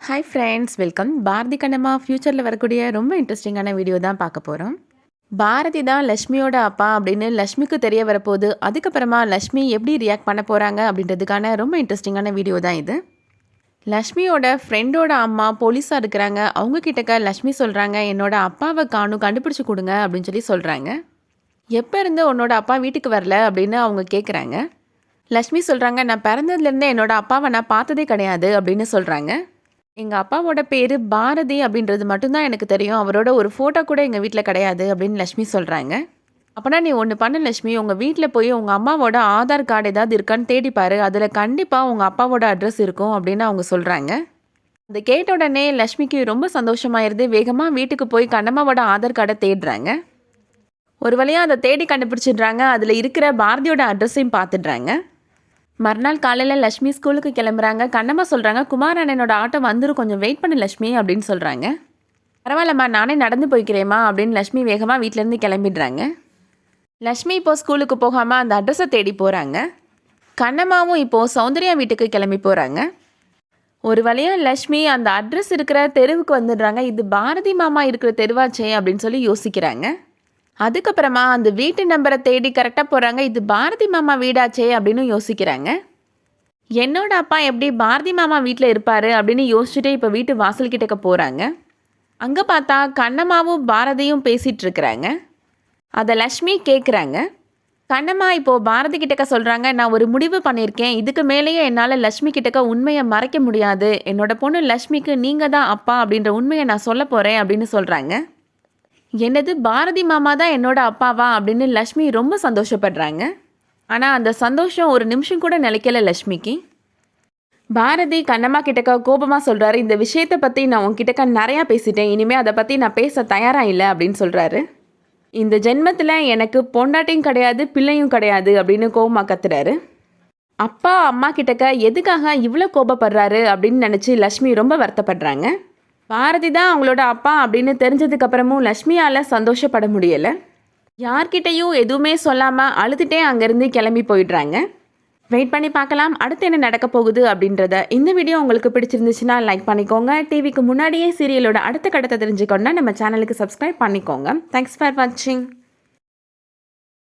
Hi friends welcome Bharathi Kannamma ஃப்யூச்சரில் வரக்கூடிய ரொம்ப இன்ட்ரெஸ்டிங்கான வீடியோ தான் பார்க்க போகிறோம் பாரதி தான் லக்ஷ்மியோட அப்பா அப்படின்னு லக்ஷ்மிக்கு தெரிய வரப்போகுது. அதுக்கப்புறமா லக்ஷ்மி எப்படி ரியாக்ட் பண்ண போகிறாங்க அப்படின்றதுக்கான ரொம்ப இன்ட்ரெஸ்டிங்கான வீடியோ தான் இது. லக்ஷ்மியோட ஃப்ரெண்டோட அம்மா போலீஸாக இருக்கிறாங்க. அவங்க கிட்டக்க லக்ஷ்மி சொல்கிறாங்க என்னோட அப்பாவை காணும் கண்டுபிடிச்சி கொடுங்க அப்படின்னு சொல்லி சொல்கிறாங்க எப்போ இருந்து உன்னோட அப்பா வீட்டுக்கு வரல அப்படின்னு அவங்க கேட்குறாங்க லக்ஷ்மி சொல்கிறாங்க நான் பிறந்ததுலேருந்தே என்னோட அப்பாவை நான் பார்த்ததே கிடையாது அப்படின்னு சொல்கிறாங்க எங்கள் அப்பாவோட பேர் பாரதி அப்படின்றது மட்டும்தான் எனக்கு தெரியும். அவரோட ஒரு ஃபோட்டோ கூட எங்கள் வீட்டில் கிடையாது அப்படின்னு லக்ஷ்மி சொல்கிறாங்க அப்போனா நீ ஒன்று பண்ண லட்சுமி. உங்கள் வீட்டில் போய் உங்கள் அம்மாவோட ஆதார் கார்டு ஏதாவது இருக்கான்னு தேடிப்பாரு அதில் கண்டிப்பாக உங்கள் அப்பாவோட அட்ரஸ் இருக்கும் அப்படின்னு அவங்க சொல்கிறாங்க அந்த கேட்ட உடனே லக்ஷ்மிக்கு ரொம்ப சந்தோஷமாயிருது. வேகமாக வீட்டுக்கு போய் கண்ணம்மாவோட ஆதார் கார்டை தேடுறாங்க. ஒரு வழியாக அதை தேடி கண்டுபிடிச்சிடுறாங்க. அதில் இருக்கிற பாரதியோட அட்ரஸையும் பார்த்துடுறாங்க. மறுநாள் காலையில் லக்ஷ்மி ஸ்கூலுக்கு கிளம்புறாங்க. கண்ணம்மா சொல்கிறாங்க குமார் அண்ணனோட ஆட்டோ வந்துடும் கொஞ்சம் வெயிட் பண்ணு லக்ஷ்மி அப்படின்னு சொல்கிறாங்க பரவாயில்லம்மா நானே நடந்து போய்க்கிறேம்மா அப்படின்னு லக்ஷ்மி வேகமாக வீட்டிலேருந்து கிளம்பிடுறாங்க. லக்ஷ்மி இப்போது ஸ்கூலுக்கு போகாமல் அந்த அட்ரஸை தேடி போகிறாங்க கண்ணம்மாவும் இப்போது சௌந்தர்யா வீட்டுக்கு கிளம்பி போகிறாங்க ஒரு வழியாக லக்ஷ்மி அந்த அட்ரஸ் இருக்கிற தெருவுக்கு வந்துடுறாங்க. இது பாரதி மாமா இருக்கிற தெருவாச்சே அப்படின்னு சொல்லி யோசிக்கிறாங்க. அதுக்கப்புறமா அந்த வீட்டு நம்பரை தேடி கரெக்டாக போகிறாங்க இது பாரதி மாமா வீடாச்சே அப்படின்னு யோசிக்கிறாங்க. என்னோட அப்பா எப்படி பாரதி மாமா வீட்டில் இருப்பார் அப்படின்னு யோசிச்சுட்டே இப்போ வீட்டு வாசல் கிட்டக்க போகிறாங்க அங்கே பார்த்தா கண்ணம்மாவும் பாரதியும் பேசிகிட்டு இருக்கிறாங்க. அதை லக்ஷ்மி கேட்குறாங்க கண்ணம்மா இப்போது பாரதி கிட்டக்க சொல்கிறாங்க நான் ஒரு முடிவு பண்ணியிருக்கேன் இதுக்கு மேலேயே என்னால் லக்ஷ்மி கிட்டக்க உண்மையை மறைக்க முடியாது. என்னோட பொண்ணு லக்ஷ்மிக்கு நீங்கள் தான் அப்பா அப்படின்ற உண்மையை நான் சொல்ல போகிறேன் அப்படின்னு சொல்கிறாங்க என்னது பாரதி மாமா தான் என்னோட அப்பாவா அப்படின்னு லக்ஷ்மி ரொம்ப சந்தோஷப்படுறாங்க. ஆனால் அந்த சந்தோஷம் ஒரு நிமிஷம் கூட நிலைக்கல லக்ஷ்மிக்கு. பாரதி கண்ணம்மா கிட்டக்க கோபமாக சொல்கிறாரு இந்த விஷயத்தை பற்றி நான் உங்ககிட்டக்க நிறையா பேசிட்டேன் இனிமேல் அதை பற்றி நான் பேச தயாராக இல்லை அப்படின்னு சொல்கிறாரு இந்த ஜென்மத்தில் எனக்கு பொண்டாட்டியும் கிடையாது பிள்ளையும் கிடையாது அப்படின்னு கோபமாக கத்துறாரு. அப்பா அம்மா கிட்டக்க எதுக்காக இவ்வளோ கோபப்படுறாரு அப்படின்னு நினச்சி லக்ஷ்மி ரொம்ப வருத்தப்படுறாங்க. பாரதி தான் அவங்களோட அப்பா அப்படின்னு தெரிஞ்சதுக்கப்புறமும் லக்ஷ்மியால் சந்தோஷப்பட முடியலை. யார்கிட்டையும் எதுவுமே சொல்லாமல் அழுதுகிட்டே அங்கேருந்து கிளம்பி போயிடுறாங்க. வெயிட் பண்ணி பார்க்கலாம் அடுத்து என்ன நடக்க போகுது அப்படின்றத. இந்த வீடியோ உங்களுக்கு பிடிச்சிருந்துச்சுன்னா லைக் பண்ணிக்கோங்க. டிவிக்கு முன்னாடியே சீரியலோட அடுத்த கட்டத்தை தெரிஞ்சுக்கோன்னா நம்ம சேனலுக்கு சப்ஸ்கிரைப் பண்ணிக்கோங்க. தேங்க்ஸ் ஃபார் வாட்சிங்